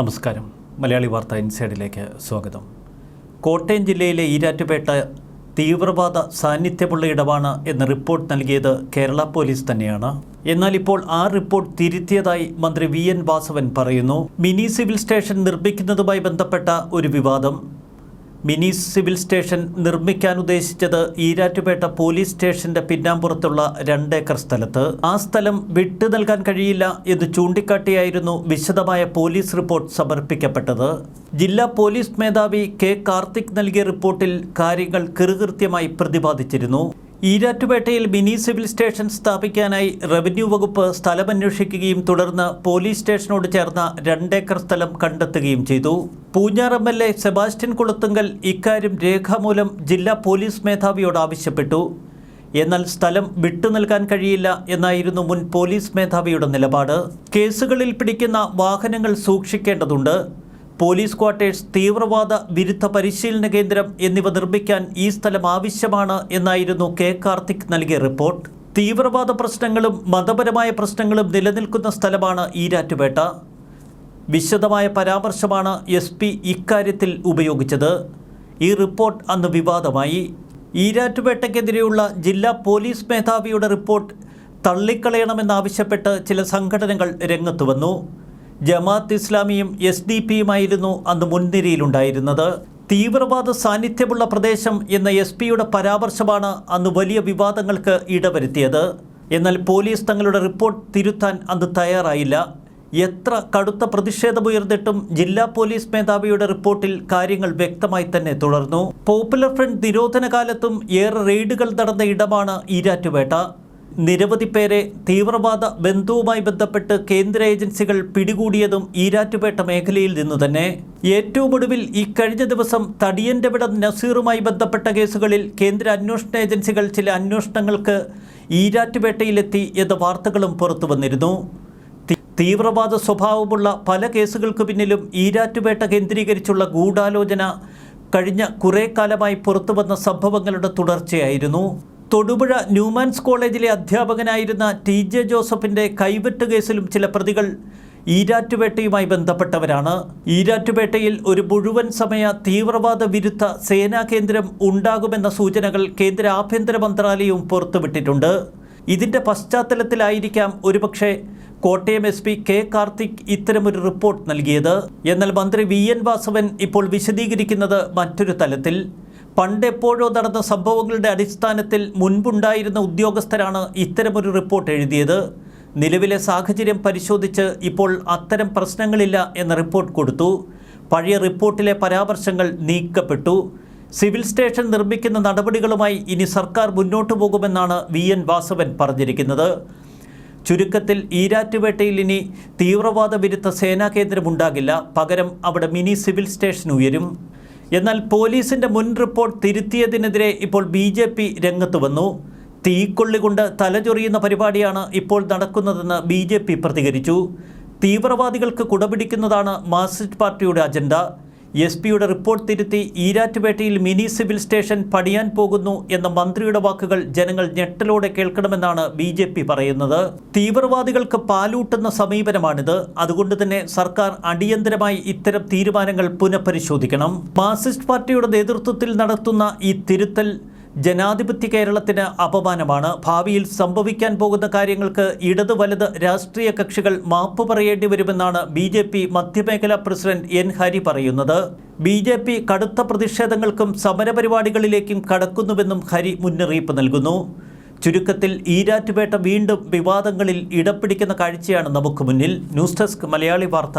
നമസ്കാരം. മലയാളി വാർത്ത ഇൻസൈഡിലേക്ക് സ്വാഗതം. കോട്ടയം ജില്ലയിലെ ഈരാറ്റുപേട്ട തീവ്രവാദ സാന്നിധ്യമുള്ള ഇടമാണ് എന്ന റിപ്പോർട്ട് നൽകിയത് കേരള പോലീസ് തന്നെയാണ്. എന്നാൽ ഇപ്പോൾ ആ റിപ്പോർട്ട് തിരുത്തിയതായി മന്ത്രി വി എൻ വാസവൻ പറയുന്നു. മിനി സിവിൽ സ്റ്റേഷൻ നിർമ്മിക്കുന്നതുമായി ബന്ധപ്പെട്ട ഒരു വിവാദം. മിനി സിവിൽ സ്റ്റേഷൻ നിർമ്മിക്കാൻ ഉദ്ദേശിച്ചത് ഈരാറ്റുപേട്ട പോലീസ് സ്റ്റേഷന്റെ പിന്നാമ്പുറത്തുള്ള രണ്ടേക്കർ സ്ഥലത്ത്. ആ സ്ഥലം വിട്ടു നൽകാൻ കഴിയില്ല എന്ന് ചൂണ്ടിക്കാട്ടിയായിരുന്നു വിശദമായ പോലീസ് റിപ്പോർട്ട് സമർപ്പിക്കപ്പെട്ടത്. ജില്ലാ പോലീസ് മേധാവി കെ കാർത്തിക് നൽകിയ റിപ്പോർട്ടിൽ കാര്യങ്ങൾ കൃകൃത്യമായി പ്രതിപാദിച്ചിരുന്നു. ഈരാറ്റുപേട്ടയിൽ മിനി സിവിൽ സ്റ്റേഷൻ സ്ഥാപിക്കാനായി റവന്യൂ വകുപ്പ് സ്ഥലമന്വേഷിക്കുകയും തുടർന്ന് പോലീസ് സ്റ്റേഷനോട് ചേർന്ന രണ്ടേക്കർ സ്ഥലം കണ്ടെത്തുകയും ചെയ്തു. Poonjar M L A Sebastian Kulathunkal ഇക്കാര്യം രേഖാമൂലം ജില്ലാ പോലീസ് മേധാവിയോട് ആവശ്യപ്പെട്ടു. എന്നാൽ സ്ഥലം വിട്ടു നൽകാൻ കഴിയില്ല എന്നായിരുന്നു മുൻ പോലീസ് മേധാവിയുടെ നിലപാട്. കേസുകളിൽ പിടിക്കുന്ന വാഹനങ്ങൾ സൂക്ഷിക്കേണ്ടതുണ്ട്. പോലീസ് ക്വാർട്ടേഴ്സ് തീവ്രവാദ വിരുദ്ധ പരിശീലന കേന്ദ്രം എന്നിവ നിർമ്മിക്കാൻ ഈ സ്ഥലം ആവശ്യമാണ് എന്നായിരുന്നു കെ കാർത്തിക് നൽകിയ റിപ്പോർട്ട്. തീവ്രവാദ പ്രശ്നങ്ങളും മതപരമായ പ്രശ്നങ്ങളും നിലനിൽക്കുന്ന സ്ഥലമാണ് ഈരാറ്റുപേട്ട. വിശദമായ പരാമർശമാണ് എസ് പി ഇക്കാര്യത്തിൽ ഉപയോഗിച്ചത്. ഈ റിപ്പോർട്ട് അന്ന് വിവാദമായി. ഈരാറ്റുപേട്ടയ്ക്കെതിരെയുള്ള ജില്ലാ പോലീസ് മേധാവിയുടെ റിപ്പോർട്ട് തള്ളിക്കളയണമെന്നാവശ്യപ്പെട്ട് ചില സംഘടനകൾ രംഗത്ത് വന്നു. ജമാഅത്ത് ഇസ്ലാമിയും എസ് ഡി പിയുമായിരുന്നു അന്ന് മുൻനിരയിലുണ്ടായിരുന്നത്. തീവ്രവാദ സാന്നിധ്യമുള്ള പ്രദേശം എന്ന എസ് പിയുടെ പരാമർശമാണ് അന്ന് വലിയ വിവാദങ്ങൾക്ക് ഇടവരുത്തിയത്. എന്നാൽ പോലീസ് തങ്ങളുടെ റിപ്പോർട്ട് തിരുത്താൻ അന്ന് തയ്യാറായില്ല. എത്ര കടുത്ത പ്രതിഷേധമുയർന്നിട്ടും ജില്ലാ പോലീസ് മേധാവിയുടെ റിപ്പോർട്ടിൽ കാര്യങ്ങൾ വ്യക്തമായി തന്നെ തുടർന്നു. പോപ്പുലർ ഫ്രണ്ട് നിരോധന കാലത്തും ഏറെ റെയ്ഡുകൾ നടന്ന ഇടമാണ് ഈരാറ്റുപേട്ട. നിരവധി പേരെ തീവ്രവാദ ബന്ധുവുമായി ബന്ധപ്പെട്ട് കേന്ദ്ര ഏജൻസികൾ പിടികൂടിയതും ഈരാറ്റുപേട്ട മേഖലയിൽ നിന്നു തന്നെ. ഏറ്റവും ഒടുവിൽ ഇക്കഴിഞ്ഞ കഴിഞ്ഞ ദിവസം തടിയന്റെവിടം നസീറുമായി ബന്ധപ്പെട്ട കേസുകളിൽ കേന്ദ്ര അന്വേഷണ ഏജൻസികൾ ചില അന്വേഷണങ്ങൾക്ക് ഈരാറ്റുപേട്ടയിലെത്തി എന്ന വാർത്തകളും പുറത്തു വന്നിരുന്നു. തീവ്രവാദ സ്വഭാവമുള്ള പല കേസുകൾക്ക് പിന്നിലും ഈരാറ്റുപേട്ട കേന്ദ്രീകരിച്ചുള്ള ഗൂഢാലോചന കഴിഞ്ഞ കുറേ കാലമായി പുറത്തുവന്ന സംഭവങ്ങളുടെ തുടർച്ചയായിരുന്നു. തൊടുപുഴ ന്യൂമാൻസ് കോളേജിലെ അധ്യാപകനായിരുന്ന ടി ജെ ജോസഫിന്റെ കൈവെട്ട് കേസിലും ചില പ്രതികൾ ഈരാറ്റുപേട്ടയുമായി ബന്ധപ്പെട്ടവരാണ്. ഈരാറ്റുപേട്ടയിൽ ഒരു മുഴുവൻ സമയ തീവ്രവാദ വിരുദ്ധ സേനാ കേന്ദ്രം ഉണ്ടാകുമെന്ന സൂചനകൾ കേന്ദ്ര ആഭ്യന്തര മന്ത്രാലയവും പുറത്തുവിട്ടിട്ടുണ്ട്. ഇതിന്റെ പശ്ചാത്തലത്തിലായിരിക്കാം ഒരുപക്ഷെ Kottayam S P K Karthik ഇത്തരമൊരു റിപ്പോർട്ട് നൽകിയത്. എന്നാൽ മന്ത്രി വി എൻ വാസവൻ ഇപ്പോൾ വിശദീകരിക്കുന്നത് മറ്റൊരു തലത്തിൽ. പണ്ടെപ്പോഴോ നടന്ന സംഭവങ്ങളുടെ അടിസ്ഥാനത്തിൽ മുൻപുണ്ടായിരുന്ന ഉദ്യോഗസ്ഥരാണ് ഇത്തരമൊരു റിപ്പോർട്ട് എഴുതിയത്. നിലവിലെ സാഹചര്യം പരിശോധിച്ച് ഇപ്പോൾ അത്തരം പ്രശ്നങ്ങളില്ല എന്ന റിപ്പോർട്ട് കൊടുത്തു. പഴയ റിപ്പോർട്ടിലെ പരാമർശങ്ങൾ നീക്കപ്പെട്ടു. സിവിൽ സ്റ്റേഷൻ നിർമ്മിക്കുന്ന നടപടികളുമായി ഇനി സർക്കാർ മുന്നോട്ടു പോകുമെന്നാണ് വി. എൻ. വാസവൻ പറഞ്ഞിരിക്കുന്നത്. ചുരുക്കത്തിൽ ഈരാറ്റുപേട്ടയിൽ ഇനി തീവ്രവാദ വിരുദ്ധ സേനാ കേന്ദ്രമുണ്ടാകില്ല പകരം അവിടെ മിനി സിവിൽ സ്റ്റേഷൻ ഉയരും. എന്നാൽ പോലീസിന്റെ മുൻ റിപ്പോർട്ട് തിരുത്തിയതിനെതിരെ ഇപ്പോൾ ബി ജെ പി രംഗത്ത് വന്നു. തീക്കൊള്ളി കൊണ്ട് തലചൊറിയുന്ന പരിപാടിയാണ് ഇപ്പോൾ നടക്കുന്നതെന്ന് ബി ജെ പി പ്രതികരിച്ചു. തീവ്രവാദികൾക്ക് കുടപിടിക്കുന്നതാണ് മാർക്സിസ്റ്റ് പാർട്ടിയുടെ അജണ്ട. എസ് പിയുടെ റിപ്പോർട്ട് തിരുത്തി ഈരാറ്റുപേട്ടയിൽ മിനി സിവിൽ സ്റ്റേഷൻ പണിയാൻ പോകുന്നു എന്ന മന്ത്രിയുടെ വാക്കുകൾ ജനങ്ങൾ ഞെട്ടലോടെ കേൾക്കണമെന്നാണ് ബി ജെ പി പറയുന്നത്. തീവ്രവാദികൾക്ക് പാലൂട്ടുന്ന സമീപനമാണിത്. അതുകൊണ്ട് തന്നെ സർക്കാർ അടിയന്തരമായി ഇത്തരം തീരുമാനങ്ങൾ പുനഃപരിശോധിക്കണം. മാർസിസ്റ്റ് പാർട്ടിയുടെ നേതൃത്വത്തിൽ നടത്തുന്ന ഈ തിരുത്തൽ ജനാധിപത്യ കേരളത്തിന് അപമാനമാണ്. ഭാവിയിൽ സംഭവിക്കാൻ പോകുന്ന കാര്യങ്ങൾക്ക് ഇടത് വലത് രാഷ്ട്രീയ കക്ഷികൾ മാപ്പ് പറയേണ്ടി വരുമെന്നാണ് ബി ജെ പി മധ്യമേഖലാ പ്രസിഡന്റ് എൻ ഹരി പറയുന്നത്. ബി ജെ പി കടുത്ത പ്രതിഷേധങ്ങൾക്കും സമരപരിപാടികളിലേക്കും കടക്കുന്നുവെന്നും ഹരി മുന്നറിയിപ്പ് നൽകുന്നു. ചുരുക്കത്തിൽ ഈരാറ്റുപേട്ട വീണ്ടും വിവാദങ്ങളിൽ ഇടപിടിക്കുന്ന കാഴ്ചയാണ് നമുക്ക് മുന്നിൽ. ന്യൂസ് ഡെസ്ക് മലയാളി വാർത്ത.